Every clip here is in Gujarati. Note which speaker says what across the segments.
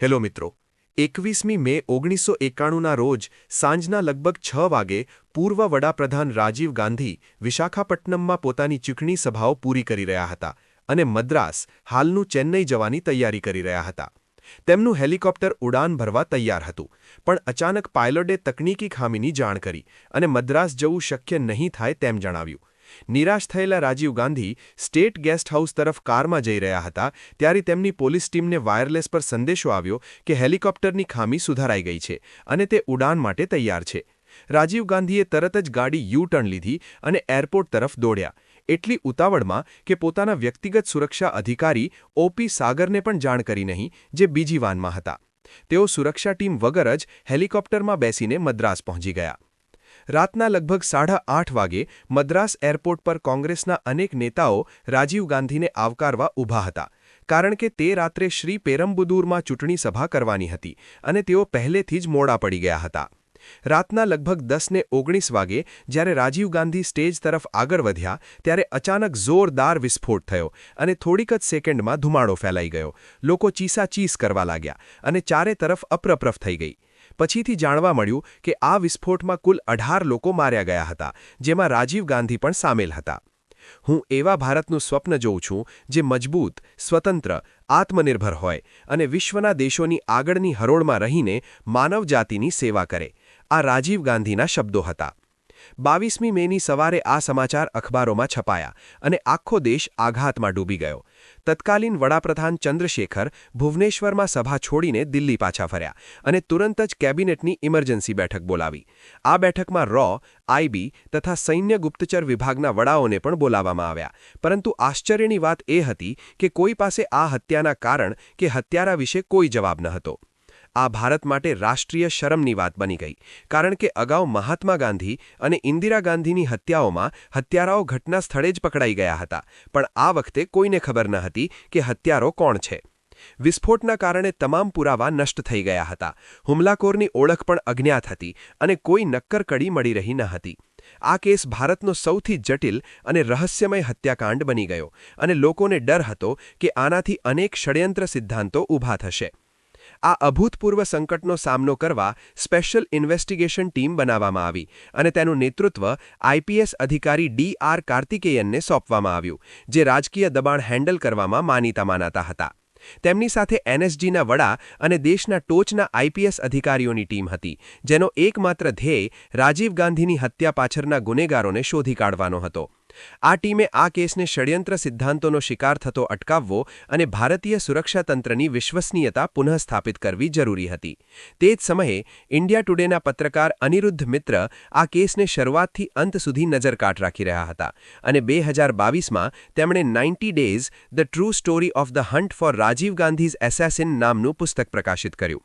Speaker 1: હેલો મિત્રો, એકવીસમી મે ઓગણીસો એકાણુંના રોજ સાંજના લગભગ છ વાગે પૂર્વ વડાપ્રધાન રાજીવ ગાંધી વિશાખાપટ્ટનમમાં પોતાની ચૂંટણી સભાઓ પૂરી કરી રહ્યા હતા અને મદ્રાસ હાલનું ચેન્નઈ જવાની તૈયારી કરી રહ્યા હતા. તેમનું હેલિકોપ્ટર ઉડાન ભરવા તૈયાર હતું, પણ અચાનક પાયલોટે તકનીકી ખામીની જાણ કરી અને મદ્રાસ જવું શક્ય નહીં થાય તેમ જણાવ્યું. નિરાશ થયેલા Rajiv Gandhi state guest house તરફ કારમાં જઈ રહ્યા હતા, ત્યારે તેમની પોલીસ ટીમને વાયરલેસ પર સંદેશો આવ્યો કે હેલિકોપ્ટરની ખામી સુધારાઈ ગઈ છે અને તે ઉડાન માટે તૈયાર છે. રાજીવ ગાંધીએ તરત જ ગાડી યુ ટર્ન લીધી અને એરપોર્ટ તરફ દોડ્યા. એટલી ઉતાવળમાં કે પોતાના વ્યક્તિગત સુરક્ષા અધિકારી ઓપી સાગરને પણ જાણ કરી નહીં, જે બીજી વાનમાં હતા. તેઓ સુરક્ષા ટીમ વગર જ હેલિકોપ્ટરમાં બેસીને મદ્રાસ પહોંચી ગયા. રાતના લગભગ સાડા આઠ વાગે મદ્રાસ એરપોર્ટ પર કોંગ્રેસના અનેક નેતાઓ રાજીવ ગાંધીને આવકારવા ઊભા હતા. કારણ કે તે રાત્રે શ્રી પેરમ્બુદૂરમાં ચૂંટણી સભા કરવાની હતી અને તેઓ પહેલેથી જ મોડા પડી ગયા હતા. રાતના લગભગ દસને ઓગણીસ વાગે જ્યારે રાજીવ ગાંધી સ્ટેજ તરફ આગળ વધ્યા ત્યારે અચાનક જોરદાર વિસ્ફોટ થયો અને થોડીક જ સેકન્ડમાં ધુમાડો ફેલાઈ ગયો. લોકો ચીસાચીસ કરવા લાગ્યા અને ચારે તરફ અપ્રપ્રફ થઈ ગઈ. પછીથી જાણવા મળ્યું કે આ વિસ્ફોટમાં કુલ અઢાર લોકો માર્યા ગયા હતા, જેમાં રાજીવ ગાંધી પણ સામેલ હતા. હું એવા ભારતનું સ્વપ્ન જોઉં છું, જે મજબૂત, સ્વતંત્ર, આત્મનિર્ભર હોય અને વિશ્વના દેશોની આગળની હરોળમાં રહીને માનવજાતિની સેવા કરે, આ રાજીવ ગાંધીના શબ્દો હતા. બાવીસમી મેની સવારે આ સમાચાર અખબારોમાં છપાયા અને આખો દેશ આઘાતમાં ડૂબી ગયો. તત્કાલીન વડાપ્રધાન ચંદ્રશેખર ભુવનેશ્વરમાં સભા છોડીને દિલ્હી પાછા ફર્યા અને તુરંત જ કેબિનેટની ઇમરજન્સી બેઠક બોલાવી. આ બેઠકમાં રો આઈબી તથા સૈન્ય ગુપ્તચર વિભાગના વડાઓને પણ બોલાવવામાં આવ્યા. પરંતુ આશ્ચર્યની વાત એ હતી કે કોઈ પાસે આ હત્યાના કારણ કે હત્યારા વિશે કોઈ જવાબ ન હતો. આ ભારત માટે રાષ્ટ્રીય શરમની વાત બની ગઈ. કારણ કે અગાઉ મહાત્મા ગાંધી અને ઇન્દિરા ગાંધીની હત્યાઓમાં હત્યારાઓ ઘટના સ્થળે જ પકડાઈ ગયા હતા. પણ આ વખતે કોઈને ખબર ન હતી કે હત્યારો કોણ છે. વિસ્ફોટના કારણે તમામ પુરાવા નષ્ટ થઈ ગયા હતા. હુમલાખોરની ઓળખ પણ અજ્ઞાત હતી અને કોઈ નક્કર કડી મળી રહી ન હતી. આ કેસ ભારતનો સૌથી જટિલ અને રહસ્યમય હત્યાકાંડ બની ગયો અને લોકોને ડર હતો કે આનાથી અનેક ષડયંત્ર સિદ્ધાંતો ઊભા થશે. આ અભૂતપૂર્વ સંકટનો સામનો કરવા સ્પેશિયલ ઇન્વેસ્ટિગેશન ટીમ બનાવવામાં આવી અને તેનું નેતૃત્વ આઈપીએસ અધિકારી ડી આર કાર્તિકેયનને સોંપવામાં આવ્યું, જે રાજકીય દબાણ હેન્ડલ કરવામાં માનીતા માનાતા હતા. તેમની સાથે એનએસજીના વડા અને દેશના ટોચના આઈપીએસ અધિકારીઓની ટીમ હતી, જેનો એકમાત્ર ધ્યેય રાજીવ ગાંધીની હત્યા પાછળના ગુનેગારોને શોધી કાઢવાનો હતો. આ ટીમે આ કેસને ષડયંત્ર સિદ્ધાંતોનો શિકાર થતો અટકાવવો અને ભારતીય સુરક્ષાતંત્રની વિશ્વસનીયતા પુનઃસ્થાપિત કરવી જરૂરી હતી. તે જ સમયે ઇન્ડિયા ટુડેના પત્રકાર અનિરુદ્ધ મિત્ર આ કેસને શરૂઆતથી અંત સુધી નજરકાટ રાખી રહ્યા હતા અને બે હજાર બાવીસમાં તેમણે ninety days the true story of the hunt for Rajiv Gandhi's assassin નામનું પુસ્તક પ્રકાશિત કર્યું.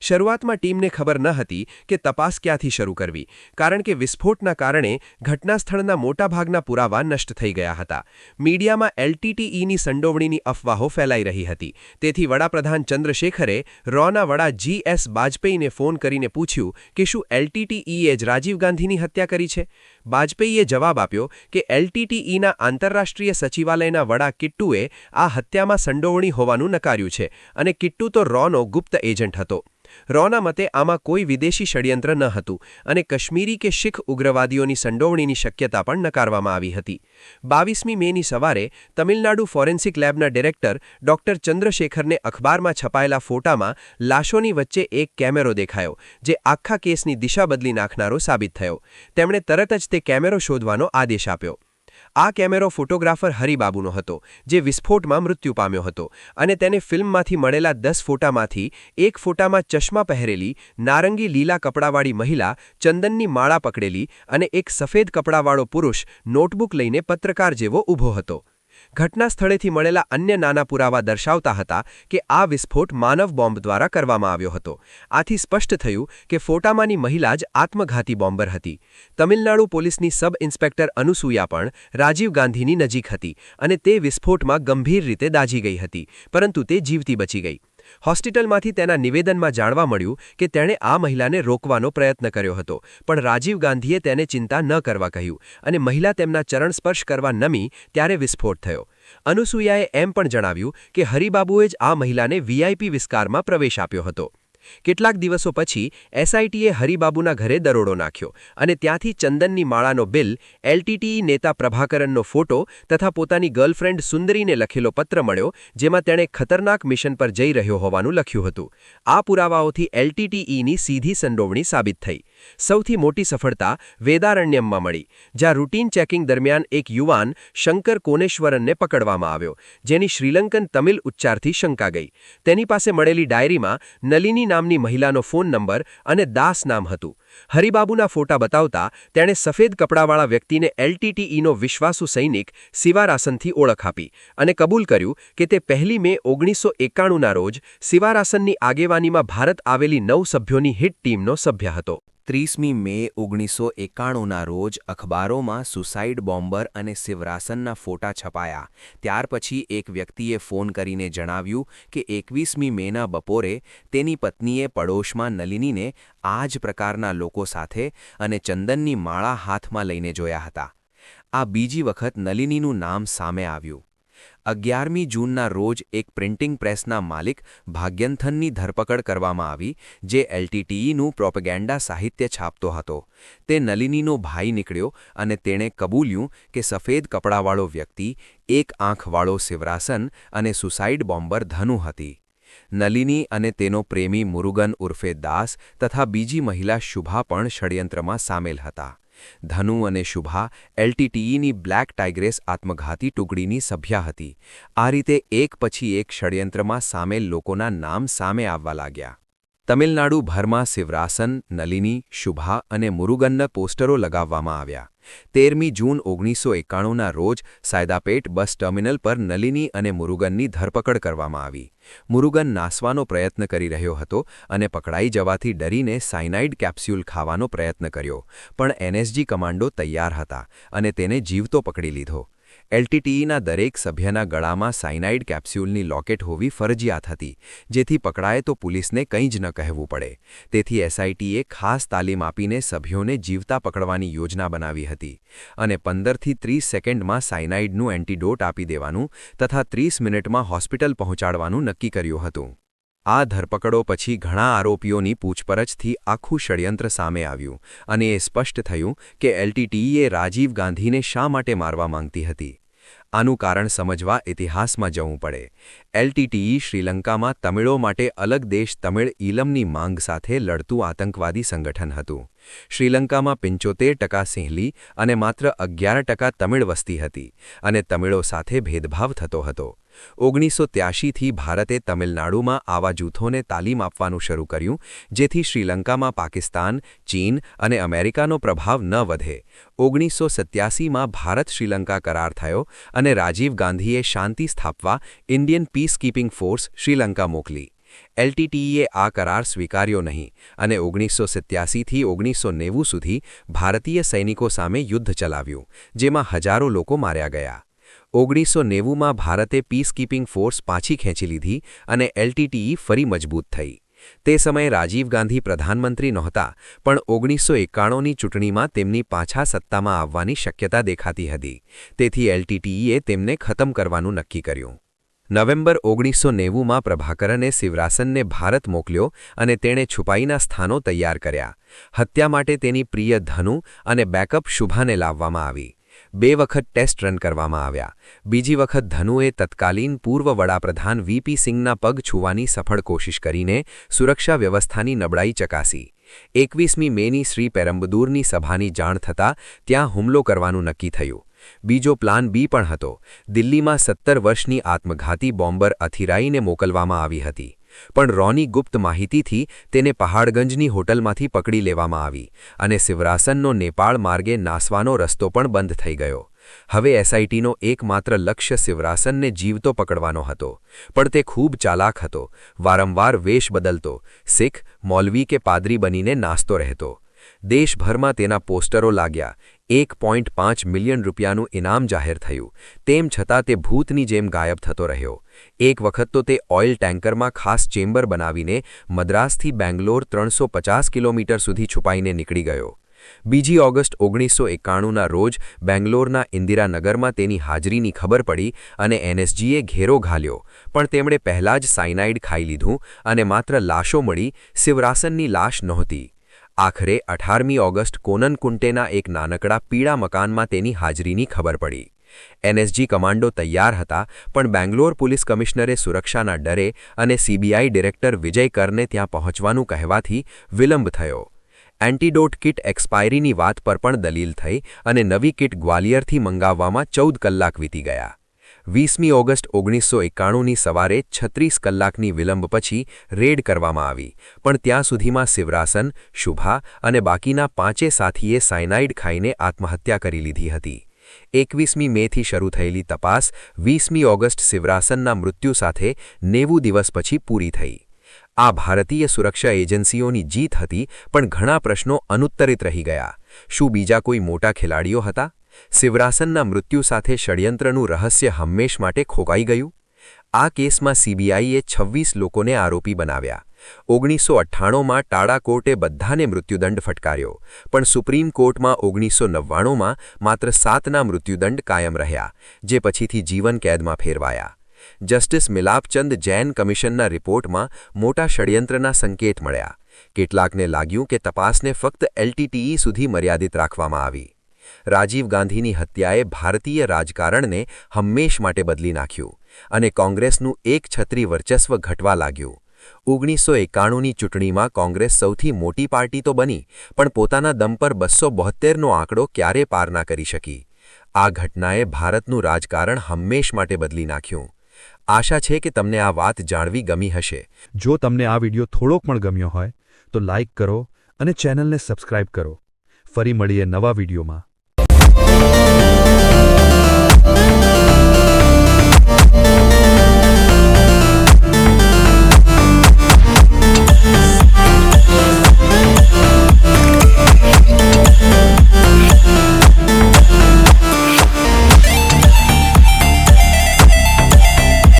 Speaker 1: શરૂઆતમાં ટીમને ખબર ન હતી કે તપાસ ક્યાંથી શરૂ કરવી, કારણ કે વિસ્ફોટના કારણે ઘટનાસ્થળના મોટાભાગના પુરાવા નષ્ટ થઈ ગયા હતા. મીડિયામાં એલટીટીઈની સંડોવણીની અફવાહો ફેલાઈ રહી હતી. તેથી વડાપ્રધાન ચંદ્રશેખરે રોના વડા જી એસ બાજપેયીને ફોન કરીને પૂછ્યું કે શું એલટીટીઈએ જ રાજીવ ગાંધીની હત્યા કરી છે? બાજપેયીએ જવાબ આપ્યો કે એલટીટીઈના આંતરરાષ્ટ્રીય સચિવાલયના વડા કિટ્ટુએ આ હત્યામાં સંડોવણી હોવાનું નકાર્યું છે અને કિટ્ટુ તો રોનો ગુપ્ત એજન્ટ હતો. રોના મતે આમાં કોઈ વિદેશી ષડયંત્ર ન હતું અને કશ્મીરી કે શીખ ઉગ્રવાદીઓની સંડોવણીની શક્યતા પણ નકારવામાં આવી હતી. બાવીસમી મેની સવારે તમિલનાડુ ફોરેન્સિક લેબના ડિરેક્ટર ડોક્ટર ચંદ્રશેખરને અખબારમાં છપાયેલા ફોટામાં લાશોની વચ્ચે એક કેમેરો દેખાયો, જે આખા કેસની દિશા બદલી નાખનારો સાબિત થયો. તેમણે તરત જ તે કેમેરો શોધવાનો આદેશ આપ્યો. આ કેમેરો ફોટોગ્રાફર હરિબાબુનો હતો, જે વિસ્ફોટમાં મૃત્યુ પામ્યો હતો અને તેને ફિલ્મમાંથી મળેલા દસ ફોટામાંથી એક ફોટામાં ચશ્મા પહેરેલી નારંગી લીલા કપડાવાળી મહિલા ચંદનની માળા પકડેલી અને એક સફેદ કપડાવાળો પુરુષ નોટબુક લઈને પત્રકાર જેવો ઊભો હતો. ઘટના સ્થળેથી મળેલા અન્ય નાના પુરાવા દર્શાવતા હતા કે આ વિસ્ફોટ માનવ બોમ્બ દ્વારા કરવામાં આવ્યો હતો. આથી સ્પષ્ટ થયું કે ફોટામાંની મહિલા જ આત્મઘાતી બોમ્બર હતી. તમિલનાડુ પોલીસની સબ ઇન્સ્પેક્ટર અનુસૂયા પણ રાજીવ ગાંધીની નજીક હતી અને તે વિસ્ફોટમાં ગંભીર રીતે દાઝી ગઈ હતી, પરંતુ તે જીવતી બચી ગઈ. હોસ્પિટલમાંથી તેના નિવેદનમાં જાણવા મળ્યું કે તેણે આ મહિલાને રોકવાનો પ્રયત્ન કર્યો હતો, પણ રાજીવ ગાંધીએ તેને ચિંતા ન કરવા કહ્યું અને મહિલા તેમના ચરણ સ્પર્શ કરવા નમી ત્યારે વિસ્ફોટ થયો. અનુસૂયાએ એમ પણ જણાવ્યું કે હરિબાબુએ જ આ મહિલાને વીઆઈપી વિસ્તારમાં પ્રવેશ આપ્યો હતો. કેટલાક દિવસો પછી એસઆઈટીએ હરિબાબુના ઘરે દરોડો નાખ્યો અને ત્યાંથી ચંદનની માળાનો બિલ, એલટીટીઈ નેતા પ્રભાકરનનો ફોટો તથા પોતાની ગર્લફ્રેન્ડ સુંદરીને લખેલો પત્ર મળ્યો, જેમાં તેણે ખતરનાક મિશન પર જઈ રહ્યો હોવાનું લખ્યું હતું. આ પુરાવાઓથી એલટીટીઈની સીધી સંડોવણી સાબિત થઈ. સૌથી મોટી સફળતા વેદારણ્યમમાં મળી, જ્યાં રૂટીન ચેકિંગ દરમિયાન એક યુવાન શંકર કોનેશ્વરનને પકડવામાં આવ્યો, જેની શ્રીલંકન તમિલ ઉચ્ચારથી શંકા ગઈ. તેની પાસે મળેલી ડાયરીમાં નલિની નામની મહિલાનો ફોન નંબર અને દાસ નામ હતું. હરિબાબુના ફોટા બતાવતા તેણે સફેદ કપડાવાળા વ્યક્તિને એલટીટીઈનો વિશ્વાસુ સૈનિક સિવારાસનથી ઓળખ આપી અને કબૂલ કર્યું કે તે પહેલી મે ઓગણીસો એકાણુંના રોજ સિવારાસનની આગેવાનીમાં ભારત આવેલી નવ સભ્યોની હિટ ટીમનો સભ્ય હતો.
Speaker 2: ત્રીસમી મે ઓગણીસો એકાણુંના રોજ અખબારોમાં સુસાઇડ બોમ્બર અને શિવરાસનના ફોટા છપાયા. ત્યાર પછી એક વ્યક્તિએ ફોન કરીને જણાવ્યું કે એકવીસમી મેના બપોરે તેની પત્નીએ પડોશમાં નલિનીને આ જ પ્રકારના લોકો સાથે અને ચંદનની માળા હાથમાં લઈને જોયા હતા. આ બીજી વખત નલિનીનું નામ સામે આવ્યું. અગિયારમી જૂનના રોજ એક પ્રિન્ટિંગ પ્રેસના માલિક ભાગ્યંથનની ધરપકડ કરવામાં આવી, જે એલટીટીઈનું પ્રોપેગેન્ડા સાહિત્ય છાપતો હતો. તે નલિનીનો ભાઈ નીકળ્યો અને તેણે કબૂલ્યું કે સફેદ કપડાવાળો વ્યક્તિ, એક આંખવાળો શિવરાસન અને સુસાઇડ બોમ્બર ધનુ હતી. નલિની અને તેનો પ્રેમી મુરુગન ઉર્ફે દાસ તથા બીજી મહિલા શુભા પણ ષડયંત્રમાં સામેલ હતા. ધનુ અને શુભા એલટીટીઈની બ્લેક ટાઇગ્રેસ આત્મઘાતી ટુકડીની સભ્ય હતી. આ રીતે એક પછી એક ષડયંત્રમાં સામેલ લોકોના નામ સામે આવવા લાગ્યા. તમિલનાડુભરમાં શિવરાસન, નલિની, શુભા અને મુરુગનના પોસ્ટરો લગાવવામાં આવ્યા. તેરમી જૂન ઓગણીસો એકાણુંના રોજ સાયદાપેટ બસ ટર્મિનલ પર નલિની અને મુરુગનની ધરપકડ કરવામાં આવી. મુરુગન નાસવાનો પ્રયત્ન કરી રહ્યો હતો અને પકડાઈ જવાથી ડરીને સાયનાઇડ કેપ્સ્યુલ ખાવાનો પ્રયત્ન કર્યો, પણ એનએસજી કમાન્ડો તૈયાર હતા અને તેને જીવતો પકડી લીધો. એલટીટીઈના દરેક સભ્યના ગળામાં સાયનાઇડ કેપ્સ્યુલની લોકેટ હોવી ફરજિયાત હતી, જેથી પકડાય તો પોલીસને કંઈ જ ન કહેવું પડે. તેથી એસઆઈટીએ ખાસ તાલીમ આપીને સભ્યોને જીવતા પકડવાની યોજના બનાવી હતી અને પંદરથી ત્રીસ સેકન્ડમાં સાયનાઇડનું એન્ટીડોટ આપી દેવાનું તથા ત્રીસ મિનિટમાં હોસ્પિટલ પહોંચાડવાનું નક્કી કર્યું હતું. આ ધરપકડો પછી ઘણા આરોપીઓની પૂછપરછથી આખું ષડયંત્ર સામે આવ્યું અને એ સ્પષ્ટ થયું કે એલટીટીઈએ રાજીવ ગાંધીને શા માટે મારવા માંગતી હતી. આનું કારણ સમજવા ઇતિહાસમાં જવું પડે. એલટીટીઈ શ્રીલંકામાં તમિળો માટે અલગ દેશ તમિળ ઈલમની માંગ સાથે લડતું આતંકવાદી સંગઠન હતું. શ્રીલંકામાં પંચોતેર ટકા સિંહલી અને માત્ર અગિયાર ટકા તમિળ વસ્તી હતી અને તમિળો સાથે ભેદભાવ થતો હતો. ઓગણીસો ત્યાશીથી ભારતે તમિલનાડુમાં આવા જૂથોને તાલીમ આપવાનું શરૂ કર્યું, જેથી શ્રીલંકામાં પાકિસ્તાન, ચીન અને અમેરિકાનો પ્રભાવ ન વધે. ઓગણીસો સત્યાસીમાં ભારત શ્રીલંકા કરાર થયો અને રાજીવ ગાંધીએ શાંતિ સ્થાપવા ઇન્ડિયન પીસકીપિંગ ફોર્સ શ્રીલંકા મોકલી. એલટીટીઈએ આ કરાર સ્વીકાર્યો નહીં અને ઓગણીસો સત્યાસીથી ઓગણીસો નેવું સુધી ભારતીય સૈનિકો સામે યુદ્ધ ચલાવ્યું, જેમાં હજારો લોકો માર્યા ગયા. ઓગણીસો નેવુંમાં ભારતે પીસકીપિંગ ફોર્સ પાછી ખેંચી લીધી અને એલટીટીઈ ફરી મજબૂત થઈ. તે સમયે રાજીવ ગાંધી પ્રધાનમંત્રી નહોતા, પણ ઓગણીસો એકાણુંની ચૂંટણીમાં તેમની પાછા સત્તામાં આવવાની શક્યતા દેખાતી હતી. તેથી એલટીટીઈએ તેમને ખતમ કરવાનું નક્કી કર્યું. નવેમ્બર ઓગણીસો નેવુંમાં પ્રભાકરને શિવરાસનને ભારત મોકલ્યો અને તેણે છુપાઈના સ્થાનો તૈયાર કર્યા. હત્યા માટે તેની પ્રિય ધનુ અને બેકઅપ શુભાને લાવવામાં આવી. બે વખત ટેસ્ટ રન કરવામાં આવ્યા. બીજી વખત ધનુએ તત્કાલીન પૂર્વ વડાપ્રધાન વીપી સિંહના પગ છૂવાની સફળ કોશિશ કરીને સુરક્ષા વ્યવસ્થાની નબળાઈ ચકાસી. એકવીસમી મેની શ્રી પેરમ્બદૂરની સભાની જાણ થતાં ત્યાં હુમલો કરવાનું નક્કી થયું. બીજો પ્લાન બી પણ હતો. દિલ્હીમાં સત્તર વર્ષની આત્મઘાતી બોમ્બર અથિરાઈને મોકલવામાં આવી હતી. પણ રોની ગુપ્ત માહિતીથી તેને પહાડગંજની હોટલમાંથી પકડી લેવામાં આવી અને શિવરાસનનો નેપાળ માર્ગે નાસવાનો રસ્તો પણ બંધ થઈ ગયો. હવે એસઆઈટીનો એકમાત્ર લક્ષ્ય શિવરાસનને જીવતો પકડવાનો હતો, પણ તે ખૂબ ચાલાક હતો, વારંવાર વેશ બદલતો, શીખ, મૌલવી કે પાદરી બનીને નાસ્તો રહેતો. દેશભરમાં તેના પોસ્ટરો લાગ્યા એક પોઈન્ટ પાંચ મિલિયન રૂપિયાનું ઇનામ જાહેર થયું. તેમ છતાં તે ભૂતની જેમ ગાયબ થતો રહ્યો. એક વખત તો તે ઓઇલ ટેન્કરમાં ખાસ ચેમ્બર બનાવીને મદ્રાસથી બેંગ્લોર ત્રણસો પચાસ કિલોમીટર સુધી છુપાઈને નીકળી ગયો. બીજી ઓગસ્ટ ઓગણીસો એકાણુંના રોજ બેંગ્લોરના ઇન્દિરાનગરમાં તેની હાજરીની ખબર પડી અને એનએસજીએ ઘેરો ઘાલ્યો. પણ તેમણે પહેલાં જ સાયનાઇડ ખાઈ લીધું અને માત્ર લાશો મળી શિવરાસનની લાશ નહોતી. આખરે અઢારમી ઓગસ્ટ કોનનકુંટેના એક નાનકડા પીળા મકાનમાં તેની હાજરીની ખબર પડી. એનએસજી કમાન્ડો તૈયાર હતા, પણ બેંગ્લોર પોલીસ કમિશનરે સુરક્ષાના ડરે અને સીબીઆઈ ડિરેક્ટર વિજય કરને ત્યાં પહોંચવાનું કહેવાથી વિલંબ થયો. એન્ટીડોટ કિટ એક્સપાયરીની વાત પર પણ દલીલ થઈ અને નવી કિટ ગ્વાલિયરથી મંગાવવામાં ચૌદ કલાક વીતી ગયા. વીસમી ઓગસ્ટ ઓગણીસો એકાણુંની સવારે છત્રીસ કલાકની વિલંબ પછી રેડ કરવામાં આવી, પણ ત્યાં સુધીમાં શિવરાસન, શુભા અને બાકીના પાંચે સાથીએ સાયનાઇડ ખાઈને આત્મહત્યા કરી લીધી હતી. એકવીસમી મેથી શરૂ થયેલી તપાસ વીસમી ઓગસ્ટ શિવરાસનના મૃત્યુ સાથે નેવું દિવસ પછી પૂરી થઈ. આ ભારતીય સુરક્ષા એજન્સીઓની જીત હતી, પણ ઘણા પ્રશ્નો અનુત્તરિત રહી ગયા. શું બીજા કોઈ મોટા ખેલાડીઓ હતા? શિવરાસનના મૃત્યુ સાથે ષડયંત્રનું રહસ્ય હંમેશ માટે ખોકાઈ ગયું. આ કેસમાં સીબીઆઈએ છવ્વીસ લોકોને આરોપી બનાવ્યા. ઓગણીસો અઠ્ઠાણુંમાં ટાડા કોર્ટે બધાને મૃત્યુદંડ ફટકાર્યો, પણ સુપ્રીમ કોર્ટમાં ઓગણીસો નવ્વાણુંમાં માત્ર સાતના મૃત્યુદંડ કાયમ રહ્યા, જે પછીથી જીવન કેદમાં ફેરવાયા. જસ્ટિસ મિલાપચંદ જૈન કમિશનના રિપોર્ટમાં મોટા ષડયંત્રના સંકેત મળ્યા. કેટલાકને લાગ્યું કે તપાસને ફક્ત એલટીટીઈ સુધી મર્યાદિત રાખવામાં આવી. રાજીવ ગાંધીની હત્યાએ ભારતીય રાજકારણને હંમેશ માટે બદલી નાખ્યું અને કોંગ્રેસનું એક છત્રી વર્ચસ્વ ઘટવા લાગ્યું. ઓગણીસો એકાણુંની ચૂંટણીમાં કોંગ્રેસ સૌથી મોટી પાર્ટી તો બની, પણ પોતાના દમ પર બસો બોહત્તેરનો આંકડો ક્યારે પાર ના કરી શકી. આ ઘટનાએ ભારતનું રાજકારણ હંમેશ માટે બદલી નાખ્યું. આશા છે કે તમને આ વાત જાણવી ગમી હશે.
Speaker 3: જો તમને આ વિડિયો થોડોક પણ ગમ્યો હોય, તો લાઇક કરો અને ચેનલને સબસ્ક્રાઇબ કરો. ફરી મળીએ નવા વિડિયોમાં.